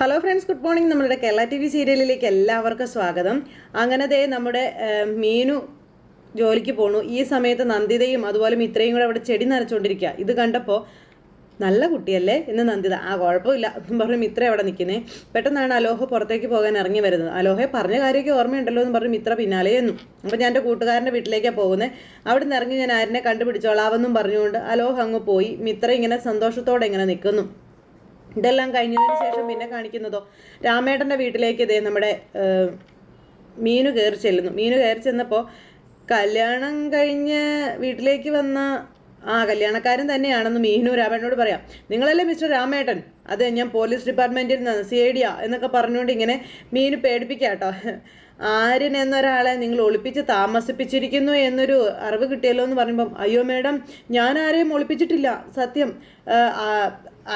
Hello friends good morning നമ്മളുടെ Kerala T V സീരിയലിലേക്ക് എല്ലാവർക്കും സ്വാഗതം. അങ്ങനെ ദേ നമ്മുടെ മീനു ജോലിക്ക് പോണു. ഈ സമയത്ത് നന്ദിതയും അതുപോലെ ഇത്രയും കൂടെ അവിടെ ചെടി നനച്ചുകൊണ്ടിരിക്കുക ഇത് കണ്ടപ്പോൾ നല്ല കുട്ടിയല്ലേ എന്ന് നന്ദിത. ആ കുഴപ്പമില്ല. എന്നും പറഞ്ഞ് മിത്ര അവിടെ നിൽക്കുന്നത് പെട്ടെന്നാണ് അലോഹ പുറത്തേക്ക് പോകാൻ ഇറങ്ങി വരുന്നത്. അലോഹയെ പറഞ്ഞ കാര്യമൊക്കെ ഓർമ്മയുണ്ടല്ലോ എന്ന് പറഞ്ഞു മിത്ര പിന്നാലെ എന്നു അപ്പോൾ ഞാൻ എന്റെ കൂട്ടുകാരന്റെ വീട്ടിലേക്കാണ് പോകുന്നത് അവിടെ നിന്ന് ഇറങ്ങി ഞാൻ ആരിനെ കണ്ടുപിടിച്ചോളാവെന്നും പറഞ്ഞുകൊണ്ട് അലോഹ അങ്ങ് പോയി. മിത്ര ഇങ്ങനെ സന്തോഷത്തോടെ ഇങ്ങനെ നിൽക്കുന്നു ഇതെല്ലാം കഴിഞ്ഞതിന് ശേഷം പിന്നെ കാണിക്കുന്നതോ? രാമേട്ടന്റെ വീട്ടിലേക്ക് ഇതേ നമ്മുടെ മീനു കയറി ചെല്ലുന്നു. മീനു കയറി ചെന്നപ്പോൾ കല്യാണം കഴിഞ്ഞ് വീട്ടിലേക്ക് വന്ന ആ കല്യാണക്കാരൻ തന്നെയാണെന്ന് മീനു രാമേട്ടനോട് പറയാം. നിങ്ങളല്ലേ മിസ്റ്റർ രാമേട്ടൻ? അതെ ഞാൻ പോലീസ് ഡിപ്പാർട്ട്മെന്റിൽ നിന്ന് സി ഐ ഡിയാ എന്നൊക്കെ പറഞ്ഞുകൊണ്ട് ഇങ്ങനെ മീനു പേടിപ്പിക്കാം കേട്ടോ ആര്യൻ എന്നൊരാളെ നിങ്ങൾ ഒളിപ്പിച്ച് താമസിപ്പിച്ചിരിക്കുന്നു എന്നൊരു അറിവ് കിട്ടിയല്ലോ എന്ന് പറയുമ്പം അയ്യോ മേഡം ഞാൻ ആരെയും ഒളിപ്പിച്ചിട്ടില്ല. സത്യം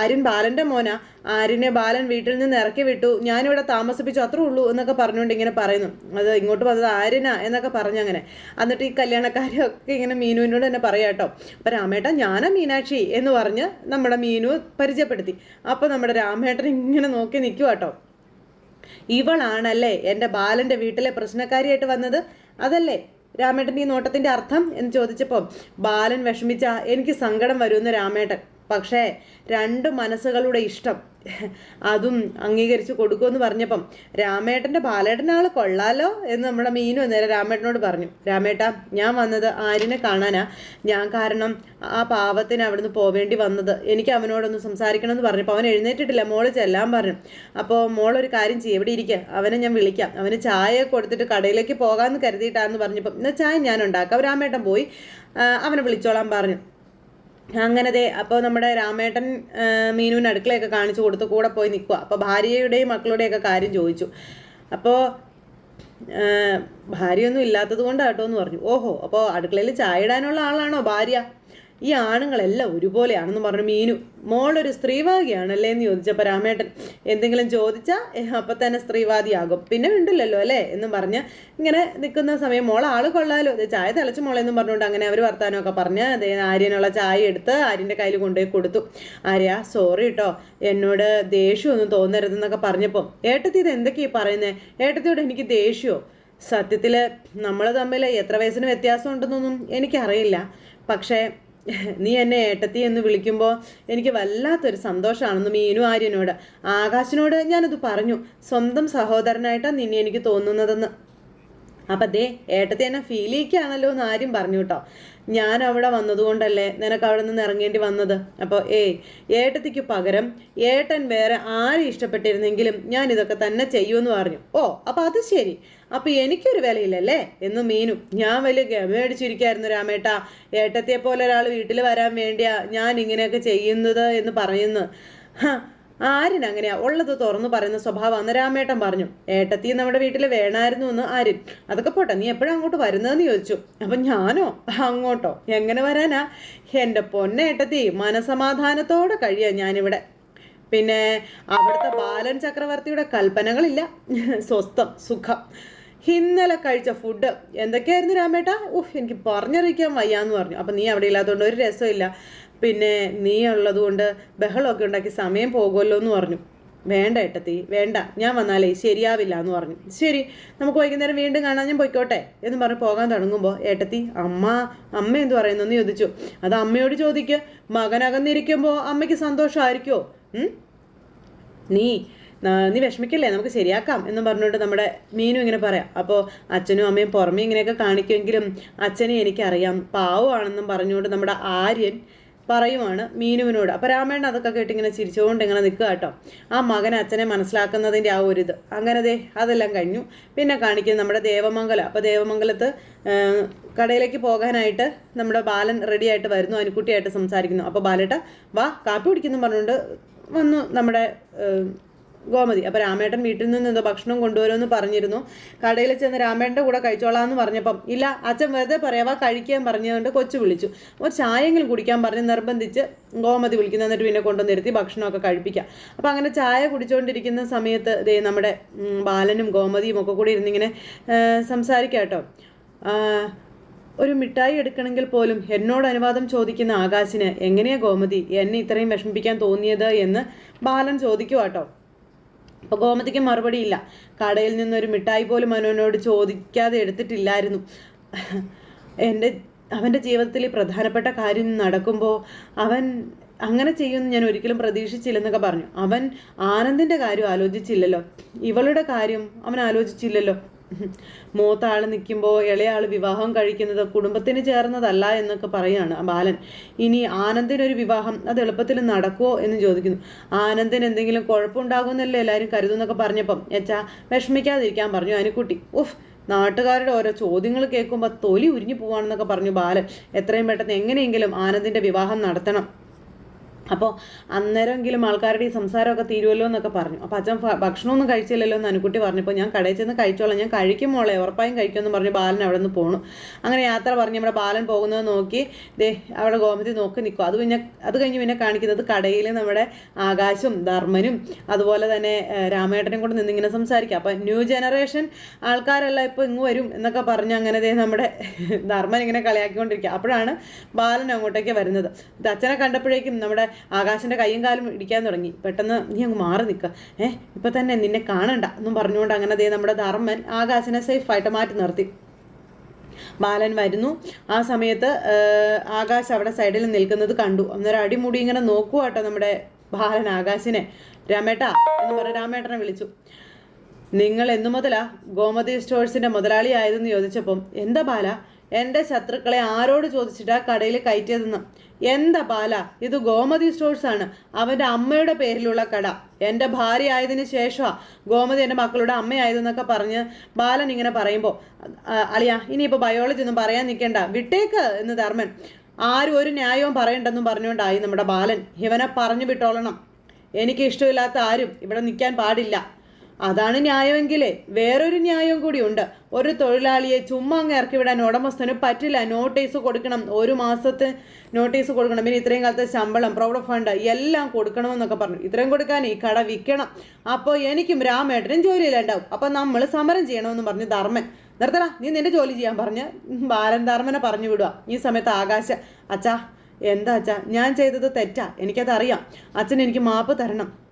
ആര്യൻ ബാലന്റെ മോന. ആര്യനെ ബാലൻ വീട്ടിൽ നിന്ന് ഇറക്കി വിട്ടു. ഞാനിവിടെ താമസിപ്പിച്ചു അത്രേ ഉള്ളൂ എന്നൊക്കെ പറഞ്ഞുകൊണ്ട് ഇങ്ങനെ പറയുന്നു. അത് ഇങ്ങോട്ട് വന്നത് ആര്യനാ എന്നൊക്കെ പറഞ്ഞങ്ങനെ. എന്നിട്ട് ഈ കല്യാണക്കാരൊക്കെ ഇങ്ങനെ മീനുവിനോട് തന്നെ പറയാം കേട്ടോ അപ്പം രാമേട്ട ഞാനാ മീനാക്ഷി എന്ന് പറഞ്ഞ് നമ്മുടെ മീനു പരിചയപ്പെടുത്തി. അപ്പോൾ നമ്മുടെ രാമേട്ടൻ ഇങ്ങനെ നോക്കി നിൽക്കുക കേട്ടോ ഇവളാണല്ലേ എന്റെ ബാലന്റെ വീട്ടിലെ പ്രശ്നക്കാരിയായിട്ട് വന്നത്? അതല്ലേ? രാമേട്ടൻ ഈ നോട്ടത്തിന്റെ അർത്ഥം എന്ന് ചോദിച്ചപ്പോൾ ബാലൻ വിഷമിച്ച എനിക്ക് സങ്കടം വരുമെന്ന് രാമേട്ടൻ. പക്ഷേ രണ്ട് മനസ്സുകളുടെ ഇഷ്ടം അതും അംഗീകരിച്ച് കൊടുക്കുമെന്ന് പറഞ്ഞപ്പം രാമേട്ടന്റെ ബാലേട്ടന്റെ ആൾ കൊള്ളാലോ എന്ന് നമ്മുടെ മീനു നേരെ രാമേട്ടനോട് പറഞ്ഞു. രാമേട്ട ഞാൻ വന്നത് ആര്യനെ കാണാനാ. ഞാൻ കാരണം ആ പാവത്തിന് അവിടുന്ന് പോവേണ്ടി വന്നത്. എനിക്ക് അവനോടൊന്ന് സംസാരിക്കണം എന്ന് പറഞ്ഞപ്പോൾ അവൻ എഴുന്നേറ്റിട്ടില്ല. മോൾ ചെല്ലാൻ പറഞ്ഞു. അപ്പോൾ മോളൊരു കാര്യം ചെയ്യും. എവിടെ ഇരിക്കുക അവനെ ഞാൻ വിളിക്കാം. അവന് ചായ കൊടുത്തിട്ട് കടയിലേക്ക് പോകാമെന്ന് കരുതിയിട്ടാന്ന് പറഞ്ഞപ്പം എന്നാൽ ചായ ഞാൻ ഉണ്ടാക്കാം. രാമേട്ടൻ പോയി അവനെ വിളിച്ചോളാൻ പറഞ്ഞു. അങ്ങനെ ദേ അപ്പോൾ നമ്മുടെ രാമേട്ടൻ മീനുവിന് അടുക്കളയൊക്കെ കാണിച്ചു കൊടുത്ത് കൂടെ പോയി നിൽക്കുക അപ്പോൾ ഭാര്യയുടെയും മക്കളുടെയൊക്കെ കാര്യം ചോദിച്ചു. അപ്പോൾ ഭാര്യയൊന്നും ഇല്ലാത്തത് കൊണ്ടാട്ടോ എന്ന് പറഞ്ഞു. ഓഹോ അപ്പോൾ അടുക്കളയിൽ ചായ ഇടാനുള്ള ആളാണോ ഭാര്യ? ഈ ആണുങ്ങളെല്ലാം ഒരുപോലെയാണെന്ന് പറഞ്ഞു മീനു. മോളൊരു സ്ത്രീവാദിയാണല്ലേ എന്ന് ചോദിച്ചപ്പോൾ രാമേട്ടൻ എന്തെങ്കിലും ചോദിച്ചാൽ അപ്പം തന്നെ സ്ത്രീവാദിയാകും. പിന്നെ ഉണ്ടല്ലോ അല്ലേ? എന്നും പറഞ്ഞ് ഇങ്ങനെ നിൽക്കുന്ന സമയം മോൾ ആൾ കൊള്ളാലോ. ചായ തിളച്ച് മോളെന്നും പറഞ്ഞുകൊണ്ട് അങ്ങനെ അവർ വർത്താനമൊക്കെ പറഞ്ഞ് അതേ ആര്യനുള്ള ചായ എടുത്ത് ആര്യന്റെ കയ്യിൽ കൊണ്ടുപോയി കൊടുത്തു. ആര്യ സോറി കേട്ടോ എന്നോട് ദേഷ്യമൊന്നും തോന്നരുതെന്നൊക്കെ പറഞ്ഞപ്പോൾ ഏട്ടത്തി ഇത് എന്തൊക്കെയാണ് പറയുന്നത് ഏട്ടത്തിയോട് എനിക്ക് ദേഷ്യമോ സത്യത്തിൽ നമ്മൾ തമ്മിൽ എത്ര വയസ്സിന് വ്യത്യാസം ഉണ്ടെന്നൊന്നും എനിക്കറിയില്ല. പക്ഷേ നീ എന്നെ ഏട്ടത്തി എന്ന് വിളിക്കുമ്പോൾ എനിക്ക് വല്ലാത്തൊരു സന്തോഷമാണെന്ന് മീനു ആര്യനോട്. ആകാശിനോട് ഞാനത് പറഞ്ഞു. സ്വന്തം സഹോദരനായിട്ടാണ് നിന്നെ എനിക്ക് തോന്നുന്നതെന്ന്. അപ്പം ദേ ഏട്ടത്തി എന്നെ ഫീൽ ചെയ്യിക്കുകയാണല്ലോ എന്ന് ആര്യം പറഞ്ഞു കേട്ടോ. ഞാൻ അവിടെ വന്നതുകൊണ്ടല്ലേ നിനക്ക് അവിടെ നിന്ന് ഇറങ്ങേണ്ടി വന്നത്? അപ്പോൾ ഏയ് ഏട്ടത്തിക്ക് പകരം ഏട്ടൻ വേറെ ആരെ ഇഷ്ടപ്പെട്ടിരുന്നെങ്കിലും ഞാൻ ഇതൊക്കെ തന്നെ ചെയ്യുമെന്ന് പറഞ്ഞു. ഓ അപ്പോൾ അത് ശരി. അപ്പോൾ എനിക്കൊരു വിലയില്ലല്ലേ? എന്ന് മീനു. ഞാൻ വലിയ ഗമയടിച്ചിരിക്കായിരുന്നു രാമേട്ട. ഏട്ടത്തെ പോലെ ഒരാൾ വീട്ടിൽ വരാൻ വേണ്ടിയാ ഞാൻ ഇങ്ങനെയൊക്കെ ചെയ്യുന്നത് എന്ന് പറയുന്നു. ആര്യൻ അങ്ങനെയാ. ഉള്ളത് തുറന്നു പറയുന്ന സ്വഭാവം അന്ന് രാമേട്ടൻ പറഞ്ഞു. ഏട്ടത്തി നമ്മുടെ വീട്ടിൽ വേണമായിരുന്നു എന്ന് ആര്യൻ. അതൊക്കെ പോട്ടെ നീ എപ്പോഴും അങ്ങോട്ട് വരുന്നതെന്ന് ചോദിച്ചു. അപ്പം ഞാനോ? അങ്ങോട്ടോ? എങ്ങനെ വരാനാ? എന്റെ പൊന്നേട്ടത്തി മനസമാധാനത്തോടെ കഴിയാ ഞാനിവിടെ. പിന്നെ അവിടുത്തെ ബാലൻ ചക്രവർത്തിയുടെ കൽപ്പനകളില്ല. സ്വസ്ഥം സുഖം. ഇന്നലെ കഴിച്ച ഫുഡ് എന്തൊക്കെയായിരുന്നു രാമേട്ട? ഉഫ് എനിക്ക് പറഞ്ഞറിയിക്കാൻ വയ്യാന്ന് പറഞ്ഞു. അപ്പം നീ അവിടെ ഇല്ലാത്തതുകൊണ്ട് ഒരു രസമില്ല പിന്നെ നീ ഉള്ളത് കൊണ്ട് ബഹളമൊക്കെ ഉണ്ടാക്കി സമയം പോകുമല്ലോ എന്ന് പറഞ്ഞു. വേണ്ട ഏട്ടത്തി വേണ്ട. ഞാൻ വന്നാലേ ശരിയാവില്ല എന്ന് പറഞ്ഞു. ശരി നമുക്ക് വൈകുന്നേരം വീണ്ടും കാണാൻ ഞാൻ പോയിക്കോട്ടെ എന്ന് പറഞ്ഞ് പോകാൻ തുടങ്ങുമ്പോൾ ഏട്ടത്തി അമ്മ അമ്മ എന്ത് പറയുന്നു എന്ന് ചോദിച്ചു. അത് അമ്മയോട് ചോദിക്കുക മകനകന്നിരിക്കുമ്പോൾ അമ്മയ്ക്ക് സന്തോഷമായിരിക്കോ? നീ നീ വിഷമിക്കല്ലേ? നമുക്ക് ശരിയാക്കാം എന്ന് പറഞ്ഞുകൊണ്ട് നമ്മുടെ മീനും ഇങ്ങനെ പറയാം. അപ്പോൾ അച്ഛനും അമ്മയും പുറമേ ഇങ്ങനെയൊക്കെ കാണിക്കുമെങ്കിലും അച്ഛനെ എനിക്കറിയാം. പാവമാണെന്നും പറഞ്ഞുകൊണ്ട് നമ്മുടെ ആര്യൻ പറയുവാണ് മീനുവിനോട്. അപ്പോൾ രാമേണ്ണ അതൊക്കെ കേട്ട് ഇങ്ങനെ ചിരിച്ചുകൊണ്ട് ഇങ്ങനെ നിൽക്കുക കേട്ടോ. ആ മകൻ അച്ഛനെ മനസ്സിലാക്കുന്നതിന്റെ ആ ഒരു ഇത്. അങ്ങനെ ദേ അതെല്ലാം കഴിഞ്ഞു. പിന്നെ കാണിക്കുന്നത് നമ്മുടെ ദേവമംഗലം. അപ്പോൾ ദേവമംഗലത്ത് കടയിലേക്ക് പോകാനായിട്ട് നമ്മുടെ ബാലൻ റെഡിയായിട്ട് വരുന്നു. അനുക്കുട്ടിയായിട്ട് സംസാരിക്കുന്നു. അപ്പോൾ ബാലേട്ട വാ കാപ്പി കുടിക്കുന്നു പറഞ്ഞുകൊണ്ട് വന്നു നമ്മുടെ ഗോമതി അപ്പോൾ രാമേട്ടൻ വീട്ടിൽ നിന്ന് എന്തോ ഭക്ഷണം കൊണ്ടുവരുമെന്ന് പറഞ്ഞിരുന്നു. കടയിൽ ചെന്ന് രാമേട്ടന്റെ കൂടെ കഴിച്ചോളാം പറഞ്ഞപ്പം ഇല്ല അച്ഛൻ വെറുതെ പറയാവാ കഴിക്കാൻ പറഞ്ഞതുകൊണ്ട് കൊച്ചു വിളിച്ചു. ഒരു ചായയെങ്കിലും കുടിക്കാൻ പറഞ്ഞ് നിർബന്ധിച്ച് ഗോമതി വിളിക്കുന്നു. എന്നിട്ട് പിന്നെ കൊണ്ടുവന്നിരുത്തി ഭക്ഷണമൊക്കെ കഴിപ്പിക്കാം. അപ്പോൾ അങ്ങനെ ചായ കുടിച്ചുകൊണ്ടിരിക്കുന്ന സമയത്ത് ദേ നമ്മുടെ ബാലനും ഗോമതിയും ഒക്കെ കൂടി ഇരുന്നിങ്ങനെ സംസാരിക്കാം കേട്ടോ. ഒരു മിഠായി എടുക്കണമെങ്കിൽ പോലും എന്നോട് അനുവാദം ചോദിക്കുന്ന ആകാശിന് എങ്ങനെയാ ഗോമതി എന്നെ ഇത്രയും വിഷമിപ്പിക്കാൻ തോന്നിയത് എന്ന് ബാലൻ ചോദിക്കുക കേട്ടോ. അപ്പോൾ ഗോമതിക്ക് മറുപടിയില്ല. കടയിൽ നിന്നൊരു മിഠായി പോലും മനുവിനോട് ചോദിക്കാതെ എടുത്തിട്ടില്ലായിരുന്നു. എന്റെ അവന്റെ ജീവിതത്തിൽ പ്രധാനപ്പെട്ട കാര്യം നടക്കുമ്പോൾ അവൻ അങ്ങനെ ചെയ്യുമെന്ന് ഞാൻ ഒരിക്കലും പ്രതീക്ഷിച്ചില്ലെന്നൊക്കെ പറഞ്ഞു. അവൻ ആനന്ദിന്റെ കാര്യം ആലോചിച്ചില്ലല്ലോ. ഇവളുടെ കാര്യം അവൻ ആലോചിച്ചില്ലല്ലോ. മൂത്ത ആൾ നിൽക്കുമ്പോൾ ഇളയ ആൾ വിവാഹം കഴിക്കുന്നത് കുടുംബത്തിന് ചേർന്നതല്ല എന്നൊക്കെ പറയാണ് ബാലൻ. ഇനി ആനന്ദിനൊരു വിവാഹം അത് എളുപ്പത്തിൽ നടക്കുമോ എന്ന് ചോദിക്കുന്നു. ആനന്ദിന് എന്തെങ്കിലും കുഴപ്പമുണ്ടാകുമെന്നല്ലേ എല്ലാവരും കരുതുന്നൊക്കെ പറഞ്ഞപ്പം എച്ചാ വിഷമിക്കാതിരിക്കാൻ പറഞ്ഞു അനുക്കുട്ടി ഉഫ് നാട്ടുകാരുടെ ഓരോ ചോദ്യങ്ങൾ കേൾക്കുമ്പോൾ തൊലി ഉരിഞ്ഞു പോവാണെന്നൊക്കെ പറഞ്ഞു ബാലൻ. എത്രയും പെട്ടെന്ന് എങ്ങനെയെങ്കിലും ആനന്ദിന്റെ വിവാഹം നടത്തണം. അപ്പോൾ അന്നേരമെങ്കിലും ആൾക്കാരുടെ ഈ സംസാരമൊക്കെ തീരുമല്ലോ എന്നൊക്കെ പറഞ്ഞു. അപ്പോൾ അച്ഛൻ ഭക്ഷണമൊന്നും കഴിച്ചില്ലല്ലോ എന്ന് അനുക്കുട്ടി പറഞ്ഞപ്പോൾ ഞാൻ കടയിൽ ചെന്ന് കഴിച്ചോളാം. ഞാൻ കഴിക്കും മോളെ. ഉറപ്പായും കഴിക്കുമെന്ന് പറഞ്ഞ് ബാലൻ അവിടെ നിന്ന് പോണു. അങ്ങനെ യാത്ര പറഞ്ഞ് നമ്മുടെ ബാലൻ പോകുന്നത് നോക്കി. ദേ അവിടെ ഗോമതി നോക്കി നിൽക്കും അത് പിന്നെ അത് കഴിഞ്ഞ് പിന്നെ കാണിക്കുന്നത് കടയിൽ നമ്മുടെ ആകാശും ധർമ്മനും അതുപോലെ തന്നെ രാമേട്ടനും കൂടെ നിന്നിങ്ങനെ സംസാരിക്കുക അപ്പം ന്യൂ ജനറേഷൻ ആൾക്കാരെല്ലാം ഇപ്പോൾ ഇങ്ങ് വരും എന്നൊക്കെ പറഞ്ഞ് അങ്ങനെ ദേ നമ്മുടെ ധർമ്മൻ ഇങ്ങനെ കളിയാക്കിക്കൊണ്ടിരിക്കുക. അപ്പോഴാണ് ബാലൻ അങ്ങോട്ടേക്ക് വരുന്നത്. അച്ഛനെ കണ്ടപ്പോഴേക്കും നമ്മുടെ ആകാശിന്റെ കൈയും കാലും ഇടിക്കാൻ തുടങ്ങി. പെട്ടെന്ന് നീ അങ്ങ് മാറി നിൽക്കുക ഏഹ് ഇപ്പം തന്നെ നിന്നെ കാണണ്ട എന്നും പറഞ്ഞുകൊണ്ട് അങ്ങനെ ദേ നമ്മുടെ ധർമ്മൻ ആകാശിനെ സേഫായിട്ട് മാറ്റി നിർത്തി. ബാലൻ വരുന്നു. ആ സമയത്ത് ആകാശ് അവിടെ സൈഡിൽ നിൽക്കുന്നത് കണ്ടു. അന്നേരം അടിമുടി ഇങ്ങനെ നോക്കുക കേട്ടോ നമ്മുടെ ബാലൻ ആകാശിനെ. രാമേട്ട എന്ന് പറഞ്ഞ രാമേട്ടനെ വിളിച്ചു. നിങ്ങൾ എന്നു മുതലാ? ഗോമതി സ്റ്റോഴ്സിന്റെ മുതലാളിയായതെന്ന് ചോദിച്ചപ്പം എന്താ ബാല? എന്റെ ശത്രുക്കളെ ആരോട് ചോദിച്ചിട്ടാ കടയിൽ കയറ്റിയതെന്ന്? എന്താ ബാല? ഇത് ഗോമതി സ്റ്റോഴ്സ് ആണ്. അവന്റെ അമ്മയുടെ പേരിലുള്ള കട. എന്റെ ഭാര്യ ആയതിന് ശേഷമാണ് ഗോമതി എന്റെ മക്കളുടെ അമ്മയായതെന്നൊക്കെ പറഞ്ഞ് ബാലൻ ഇങ്ങനെ പറയുമ്പോൾ അളിയ ഇനിയിപ്പോൾ ബയോളജി ഒന്നും പറയാൻ നിൽക്കേണ്ട. വിട്ടേക്ക് എന്ന് ധർമ്മൻ. ആരും ഒരു ന്യായവും പറയണ്ടെന്നും പറഞ്ഞുകൊണ്ടായി നമ്മുടെ ബാലൻ. ഇവനെ പറഞ്ഞു വിട്ടോളണം. എനിക്ക് ഇഷ്ടമില്ലാത്ത ആരും ഇവിടെ നിൽക്കാൻ പാടില്ല. അതാണ് ന്യായമെങ്കിലേ. വേറൊരു ന്യായവും കൂടിയുണ്ട് ഒരു തൊഴിലാളിയെ ചുമ്മാ അങ്ങ് ഇറക്കി വിടാൻ ഉടമസ്ഥന് പറ്റില്ല. നോട്ടീസ് കൊടുക്കണം. ഒരു മാസത്തെ നോട്ടീസ് കൊടുക്കണം. പിന്നെ ഇത്രയും കാലത്തെ ശമ്പളം പ്രൗഡ് ഫണ്ട് എല്ലാം കൊടുക്കണമെന്നൊക്കെ പറഞ്ഞു. ഇത്രയും കൊടുക്കാൻ ഈ കട വിൽക്കണം. അപ്പോൾ എനിക്കും രാമേട്ടനും ജോലിയിലുണ്ടാവും അപ്പോൾ നമ്മൾ സമരം ചെയ്യണമെന്ന് പറഞ്ഞു ധർമ്മൻ നിർത്തടാ നീ നിന്റെ ജോലി ചെയ്യാൻ പറഞ്ഞ് ബാലൻ ധർമ്മനെ പറഞ്ഞു വിടുക ഈ സമയത്ത് ആകാശ അച്ഛാ എന്താ അച്ഛാ? ഞാൻ ചെയ്തത് തെറ്റാ. എനിക്കതറിയാം. അച്ഛൻ എനിക്ക് മാപ്പ് തരണം.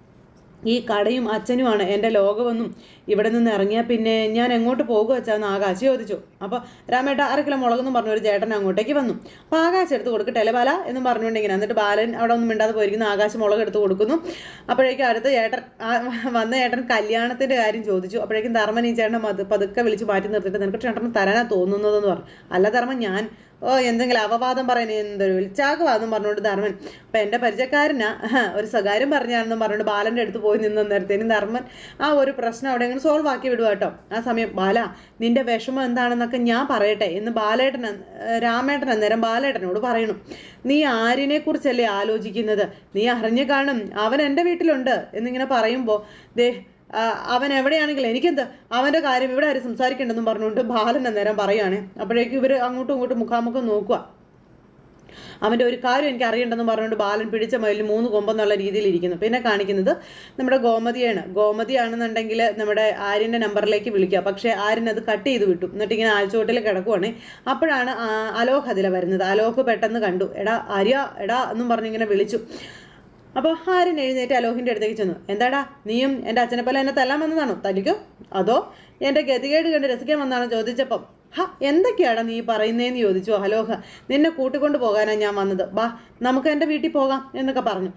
ഈ കടയും അച്ഛനുമാണ് എന്റെ ലോകമെന്നും ഇവിടെ നിന്ന് ഇറങ്ങിയാൽ പിന്നെ ഞാൻ എങ്ങോട്ട് പോകുക വെച്ചാന്ന് ആകാശ് ചോദിച്ചു. അപ്പോൾ രാമേട്ട അര കിലോ മുളകെന്നും പറഞ്ഞു ഒരു ചേട്ടൻ അങ്ങോട്ടേക്ക് വന്നു. അപ്പോൾ ആകാശം എടുത്ത് കൊടുക്കട്ടെ ബാല എന്നും പറഞ്ഞുകൊണ്ടിങ്ങനെ എന്നിട്ട് ബാലൻ അവിടെ ഒന്നും മിണ്ടാതെ പോയിരിക്കുന്നു. ആകാശ് മുളക് എടുത്ത് കൊടുക്കുന്നു. അപ്പോഴേക്കും അടുത്ത ചേട്ടൻ വന്ന ചേട്ടൻ കല്യാണത്തിന്റെ കാര്യം ചോദിച്ചു. അപ്പോഴേക്കും ധർമ്മൻ ഈ ചേട്ടനെ പതുക്കെ വിളിച്ച് മാറ്റി നിർത്തിയിട്ട് നിനക്ക് ചേട്ടൻ തരാനാണ് തോന്നുന്നതെന്ന് പറഞ്ഞു. അല്ല ധർമ്മൻ ഞാൻ ഓ എന്തെങ്കിലും അപവാദം പറയുന്നത് എന്തൊരു ഉത്സാഹവാദം പറഞ്ഞുകൊണ്ട് ധർമ്മൻ. അപ്പം എന്റെ പരിചയക്കാരനാ ഒരു സ്വകാര്യം പറഞ്ഞാണെന്നും പറഞ്ഞുകൊണ്ട് ബാലന്റെ അടുത്ത് പോയി നിന്ന് നേരത്തേനും ധർമ്മൻ ആ ഒരു പ്രശ്നം അവിടെ അങ്ങനെ സോൾവ് ആക്കി വിടുക കേട്ടോ. ആ സമയം ബാല നിന്റെ വിഷമം എന്താണെന്നൊക്കെ ഞാൻ പറയട്ടെ എന്ന് ബാലേട്ടൻ രാമേട്ടൻ അന്നേരം ബാലേട്ടനോട് പറയണു. നീ ആരിനെ കുറിച്ചല്ലേ ആലോചിക്കുന്നത്? നീ അറിഞ്ഞു കാണും അവൻ എന്റെ വീട്ടിലുണ്ട് എന്നിങ്ങനെ പറയുമ്പോൾ ദേ അവൻ എവിടെയാണെങ്കിലും എനിക്കെന്താ അവന്റെ കാര്യം ഇവിടെ ആരും സംസാരിക്കേണ്ടെന്നും പറഞ്ഞുകൊണ്ട് ബാലൻ അന്നേരം പറയുകയാണ് അപ്പോഴേക്കും ഇവർ അങ്ങോട്ടും ഇങ്ങോട്ടും മുഖാമുഖം നോക്കുക അവന്റെ ഒരു കാര്യം എനിക്ക് അറിയണ്ടെന്ന് പറഞ്ഞുകൊണ്ട് ബാലൻ പിടിച്ച മയിൽ മൂന്ന് കൊമ്പെന്നുള്ള രീതിയിൽ ഇരിക്കുന്നു. പിന്നെ കാണിക്കുന്നത് നമ്മുടെ ഗോമതിയാണ്. ഗോമതിയാണെന്നുണ്ടെങ്കിൽ നമ്മുടെ ആര്യന്റെ നമ്പറിലേക്ക് വിളിക്കുക. പക്ഷേ ആര്യൻ അത് കട്ട് ചെയ്ത് വിട്ടു. എന്നിട്ട് ഇങ്ങനെ ആൽച്ചോട്ടിൽ കിടക്കുവാണ്. അപ്പോഴാണ് അലോഹ് അതിലെ വരുന്നത്. അലോഹ് പെട്ടെന്ന് കണ്ടു. എടാ ആര്യ എടാ എന്നും പറഞ്ഞിങ്ങനെ വിളിച്ചു. അപ്പോൾ ഹാരൻ എഴുന്നേറ്റ് അലോഹിന്റെ അടുത്തേക്ക് ചെന്നു. എന്താടാ? നീയും എന്റെ അച്ഛനെ പോലെ എന്നെ തല്ലാൻ വന്നതാണോ? തല്ലിക്കോ? അതോ എന്റെ ഗതികേട് കണ്ട് രസിക്കാൻ വന്നാണോ ചോദിച്ചപ്പം? ഹ എന്തൊക്കെയാടാ നീ പറയുന്നതെന്ന് ചോദിച്ചു അലോഹ. നിന്നെ കൂട്ടിക്കൊണ്ട് പോകാനാണ് ഞാൻ വന്നത്. ബാ നമുക്ക് എന്റെ വീട്ടിൽ പോകാം എന്നൊക്കെ പറഞ്ഞു.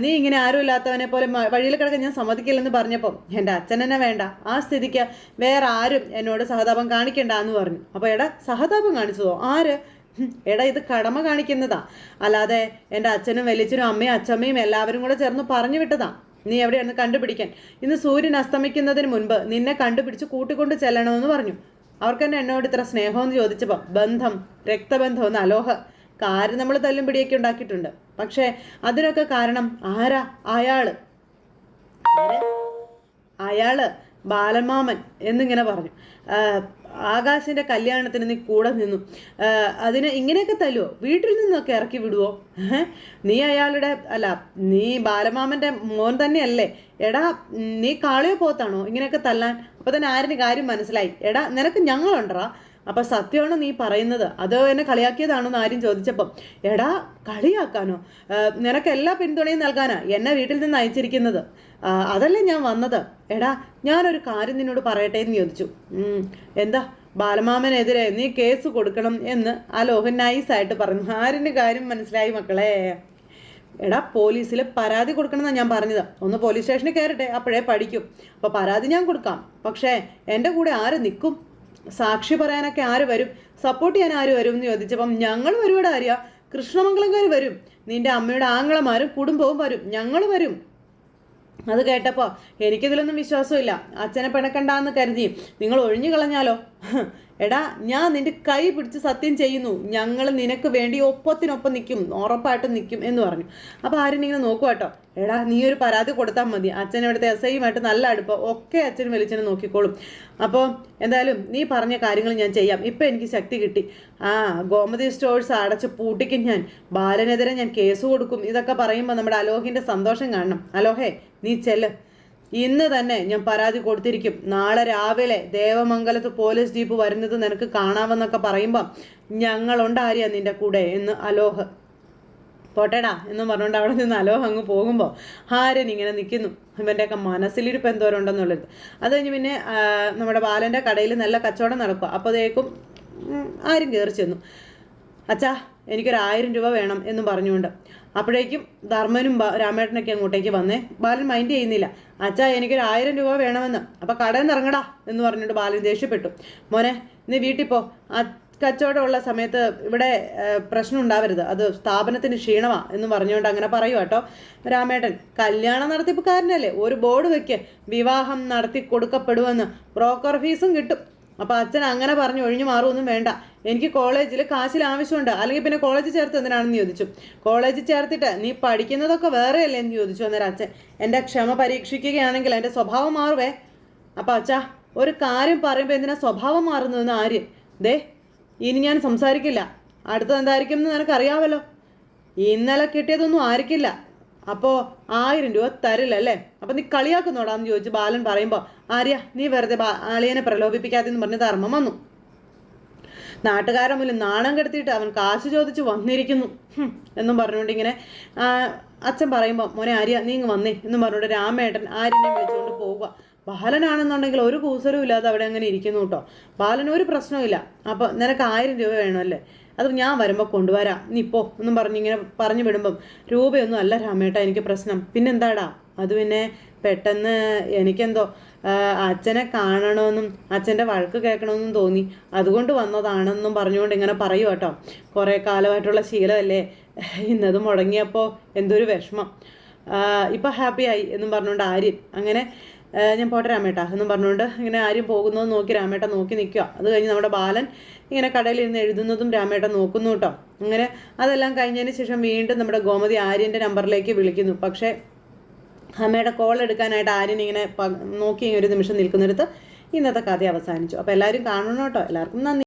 നീ ഇങ്ങനെ ആരും ഇല്ലാത്തവനെ പോലെ വഴിയിൽ കിടക്കാൻ ഞാൻ സമ്മതിക്കില്ലെന്ന് പറഞ്ഞപ്പം എന്റെ അച്ഛനെന്നെ വേണ്ട. ആ സ്ഥിതിക്ക് വേറെ ആരും എന്നോട് സഹതാപം കാണിക്കണ്ട എന്ന് പറഞ്ഞു. അപ്പോൾ എടാ സഹതാപം കാണിച്ചതോ? ആര്? എടാ ഇത് കടമ കാണിക്കുന്നതാ. അല്ലാതെ എന്റെ അച്ഛനും വലിച്ചനും അമ്മയും അച്ഛമ്മയും എല്ലാവരും കൂടെ ചേർന്ന് പറഞ്ഞു വിട്ടതാ. നീ എവിടെയാണ് കണ്ടുപിടിക്കാൻ. ഇന്ന് സൂര്യൻ അസ്തമിക്കുന്നതിന് മുൻപ് നിന്നെ കണ്ടുപിടിച്ച് കൂട്ടിക്കൊണ്ട് ചെല്ലണമെന്ന് പറഞ്ഞു. അവർക്ക് തന്നെ എന്നോട് ഇത്ര സ്നേഹമെന്ന് ചോദിച്ചപ്പോൾ ബന്ധം രക്തബന്ധം എന്ന് അലോഹ. കാര്യം നമ്മൾ തല്ലും പിടിയൊക്കെ ഉണ്ടാക്കിയിട്ടുണ്ട്. പക്ഷേ അതിനൊക്കെ കാരണം ആരാ? അയാൾ. അയാൾ. ബാലമാമൻ എന്നിങ്ങനെ പറഞ്ഞു. ആകാശിന്റെ കല്യാണത്തിന് നീ കൂടെ നിന്നു. അതിന് ഇങ്ങനെയൊക്കെ തല്ലുവോ? വീട്ടിൽ നിന്നൊക്കെ ഇറക്കി വിടുവോ? നീ അയാളുടെ അല്ല നീ ബാലമാമന്റെ മോൻ തന്നെയല്ലേ. എടാ നീ കാളിയോ പോത്താണോ ഇങ്ങനെയൊക്കെ തല്ലാൻ? അപ്പോൾ തന്നെ ആരിന് കാര്യം മനസ്സിലായി? എടാ നിനക്ക് ഞങ്ങളുണ്ടറാ അപ്പം സത്യമാണോ നീ പറയുന്നത്. അത് എന്നെ കളിയാക്കിയതാണോ എന്ന് ആരും ചോദിച്ചപ്പം എടാ കളിയാക്കാനോ? നിനക്ക് എല്ലാ പിന്തുണയും നൽകാനാ എന്നെ വീട്ടിൽ നിന്ന് അയച്ചിരിക്കുന്നത്? അതല്ലേ ഞാൻ വന്നത്. എടാ ഞാനൊരു കാര്യം നിന്നോട് പറയട്ടെ എന്ന് ചോദിച്ചു. എന്താ? ബാലമാമനെതിരെ നീ കേസ് കൊടുക്കണം എന്ന് ആ ലോഹൻ നൈസായിട്ട് പറഞ്ഞു. ആരിന്റെ കാര്യം മനസ്സിലായി മക്കളെ. എടാ പോലീസിൽ പരാതി കൊടുക്കണമെന്നാണ് ഞാൻ പറഞ്ഞത്. ഒന്ന് പോലീസ് സ്റ്റേഷനിൽ കയറട്ടെ അപ്പോഴേ പഠിക്കും. അപ്പോൾ പരാതി ഞാൻ കൊടുക്കാം. പക്ഷേ എന്റെ കൂടെ ആര് നിൽക്കും? സാക്ഷി പറയാനൊക്കെ ആര് വരും? സപ്പോർട്ട് ചെയ്യാൻ ആര് വരും എന്ന് ചോദിച്ചപ്പം ഞങ്ങൾ വരുവിടെ ആര്യ. കൃഷ്ണമംഗലംകാർ വരും. നിന്റെ അമ്മയുടെ ആങ്ങളമാരും കുടുംബവും വരും. ഞങ്ങൾ വരും. അത് കേട്ടപ്പോൾ എനിക്കിതിലൊന്നും വിശ്വാസമില്ല. അച്ഛനെ പിണക്കണ്ടെന്ന് കരുതി. നിങ്ങൾ ഒഴിഞ്ഞു കളഞ്ഞാലോ? എടാ ഞാൻ നിന്റെ കൈ പിടിച്ച് സത്യം ചെയ്യുന്നു. ഞങ്ങൾ നിനക്ക് വേണ്ടി ഒപ്പത്തിനൊപ്പം നിൽക്കും. ഉറപ്പായിട്ട് നിൽക്കും എന്ന് പറഞ്ഞു. അപ്പോൾ ആരും ഇങ്ങനെ നോക്കുക കേട്ടോ എടാ നീ ഒരു പരാതി കൊടുത്താൽ മതി. അച്ഛൻ ഇവിടുത്തെ എസ് ഐയുമായിട്ട് നല്ല അടുപ്പം. ഒക്കെ അച്ഛൻ വെളിച്ചനെ നോക്കിക്കോളും. അപ്പോൾ എന്തായാലും നീ പറഞ്ഞ കാര്യങ്ങൾ ഞാൻ ചെയ്യാം. ഇപ്പം എനിക്ക് ശക്തി കിട്ടി. ആ ഗോമതി സ്റ്റോഴ്സ് അടച്ച് പൂട്ടിക്കും ഞാൻ. ബാലനെതിരെ ഞാൻ കേസ് കൊടുക്കും. ഇതൊക്കെ പറയുമ്പോൾ നമ്മുടെ അലോഹിന്റെ സന്തോഷം കാണണം. അലോഹേ നീ ചെല്ല്. ഇന്ന് തന്നെ ഞാൻ പരാതി കൊടുത്തിരിക്കും. നാളെ രാവിലെ ദേവമംഗലത്ത് പോലീസ് ജീപ്പ് വരുന്നത് നിനക്ക് കാണാമെന്നൊക്കെ പറയുമ്പം ഞങ്ങളുണ്ട് ആര്യ നിന്റെ കൂടെ എന്ന് അലോഹ്. പോട്ടേടാ എന്ന് പറഞ്ഞുകൊണ്ട് അവിടെ നിന്ന് അലോഹ് അങ്ങ് പോകുമ്പോൾ ആര്യൻ ഇങ്ങനെ നിൽക്കുന്നു. ഇവന്റെയൊക്കെ മനസ്സിലിരിപ്പ് എന്തോരുണ്ടെന്നുള്ളത്. അത് കഴിഞ്ഞ് പിന്നെ നമ്മുടെ ബാലന്റെ കടയിൽ നല്ല കച്ചവടം നടക്കുക അപ്പോഴേക്കും ആരും കയറി ചെന്നു. അച്ഛാ എനിക്കൊരു ആയിരം രൂപ വേണം എന്ന് പറഞ്ഞുകൊണ്ട്. അപ്പോഴേക്കും ധർമ്മനും രാമേട്ടനൊക്കെ അങ്ങോട്ടേക്ക് വന്നേ. ബാലൻ മൈൻഡ് ചെയ്യുന്നില്ല. അച്ഛാ എനിക്കൊരു ആയിരം രൂപ വേണമെന്ന്. അപ്പം കടയിൽ ഇറങ്ങടാ എന്ന് പറഞ്ഞിട്ട് ബാലൻ ദേഷ്യപ്പെട്ടു. മോനെ നീ വീട്ടിൽ പോ. കച്ചവടമുള്ള സമയത്ത് ഇവിടെ പ്രശ്നം ഉണ്ടാവരുത്. അത് സ്ഥാപനത്തിന് ക്ഷീണമാ എന്ന് പറഞ്ഞുകൊണ്ട് അങ്ങനെ പറയൂ കേട്ടോ രാമേട്ടൻ. കല്യാണം നടത്തിപ്പുകാരനല്ലേ. ഒരു ബോർഡ് വെക്ക്. വിവാഹം നടത്തി കൊടുക്കപ്പെടുമെന്ന് ബ്രോക്കർ ഫീസും കിട്ടും. അപ്പോൾ അച്ഛൻ അങ്ങനെ പറഞ്ഞു ഒഴിഞ്ഞു മാറുമൊന്നും വേണ്ട. എനിക്ക് കോളേജിൽ കാശിൽ ആവശ്യമുണ്ട്. അല്ലെങ്കിൽ പിന്നെ കോളേജിൽ ചേർത്ത് എന്തിനാണെന്ന് ചോദിച്ചു. കോളേജിൽ ചേർത്തിട്ട് നീ പഠിക്കുന്നതൊക്കെ വേറെയല്ലേ എന്ന് ചോദിച്ചു അന്നേരം അച്ഛൻ. എന്റെ ക്ഷമ പരീക്ഷിക്കുകയാണെങ്കിൽ എന്റെ സ്വഭാവം മാറുവേ. അപ്പോൾ അച്ഛാ ഒരു കാര്യം പറയുമ്പോൾ എന്തിനാ സ്വഭാവം മാറുന്നതെന്ന് ആര്? ദേ ഇനി ഞാൻ സംസാരിക്കില്ല. അടുത്തത് എന്തായിരിക്കും എന്ന് നിനക്കറിയാമല്ലോ ഇന്നലെ കിട്ടിയതൊന്നും ആയിരിക്കില്ല അപ്പോൾ ആയിരം രൂപ തരില്ല അല്ലേ? അപ്പം നീ കളിയാക്കുന്നോടാന്ന് ചോദിച്ചു ബാലൻ പറയുമ്പോൾ ആര്യ നീ വെറുതെ ആളിയനെ പ്രലോഭിപ്പിക്കാതെന്ന് പറഞ്ഞ് ധർമ്മം വന്നു. നാട്ടുകാരുടെ മുന്നിൽ നാണം കെടുത്തിയിട്ട് അവൻ കാശ് ചോദിച്ച് വന്നിരിക്കുന്നു. എന്നും പറഞ്ഞുകൊണ്ട് ഇങ്ങനെ അച്ഛൻ പറയുമ്പോൾ മോനെ ആര്യ നീ ഇങ്ങ് വന്നേ എന്നും പറഞ്ഞുകൊണ്ട് രാമേട്ടൻ ആര്യനെ വിളിച്ചുകൊണ്ട് പോവുക. ബാലനാണെന്നുണ്ടെങ്കിൽ ഒരു കൂസലും ഇല്ലാതെ അവിടെ അങ്ങനെ ഇരിക്കുന്നു കേട്ടോ. ബാലന് ഒരു പ്രശ്നവുമില്ല. അപ്പോൾ നിനക്ക് ആയിരം രൂപ വേണമല്ലേ? അത് ഞാൻ വരുമ്പോൾ കൊണ്ടുവരാം. നീ പോ ഒന്നും പറഞ്ഞു ഇങ്ങനെ പറഞ്ഞു വിടുമ്പം രൂപയൊന്നും അല്ല രാമേട്ടാ എനിക്ക് പ്രശ്നം. പിന്നെന്താടാ? അത് പിന്നെ പെട്ടെന്ന് എനിക്കെന്തോ അച്ഛനെ കാണണമെന്നും അച്ഛന്റെ വഴക്ക് കേൾക്കണമെന്നും തോന്നി. അതുകൊണ്ട് വന്നതാണെന്നും പറഞ്ഞുകൊണ്ട് ഇങ്ങനെ പറയൂ കേട്ടോ. കുറേ കാലമായിട്ടുള്ള ശീലമല്ലേ? ഇന്നത് മുടങ്ങിയപ്പോൾ എന്തൊരു വിഷമം. ഇപ്പം ഹാപ്പിയായി എന്നും പറഞ്ഞുകൊണ്ട് ആര്യൻ അങ്ങനെ ഞാൻ പോട്ടെ രാമേട്ട. എന്നും പറഞ്ഞുകൊണ്ട് ഇങ്ങനെ ആരും പോകുന്നത് നോക്കി രാമേട്ട നോക്കി നിൽക്കുക. അത് കഴിഞ്ഞ് നമ്മുടെ ബാലൻ ഇങ്ങനെ കടയിൽ ഇരുന്ന് എഴുതുന്നതും രാമേട്ട നോക്കുന്നു കേട്ടോ. അങ്ങനെ അതെല്ലാം കഴിഞ്ഞതിന് ശേഷം വീണ്ടും നമ്മുടെ ഗോമതി ആര്യന്റെ നമ്പറിലേക്ക് വിളിക്കുന്നു. പക്ഷേ അമ്മയുടെ കോൾ എടുക്കാനായിട്ട് ആര്യൻ ഇങ്ങനെ നോക്കി ഒരു നിമിഷം നിൽക്കുന്നിടത്ത് ഇന്നത്തെ കഥ അവസാനിച്ചു. അപ്പോൾ എല്ലാവരും കാണണം കേട്ടോ. എല്ലാവർക്കും നന്ദി.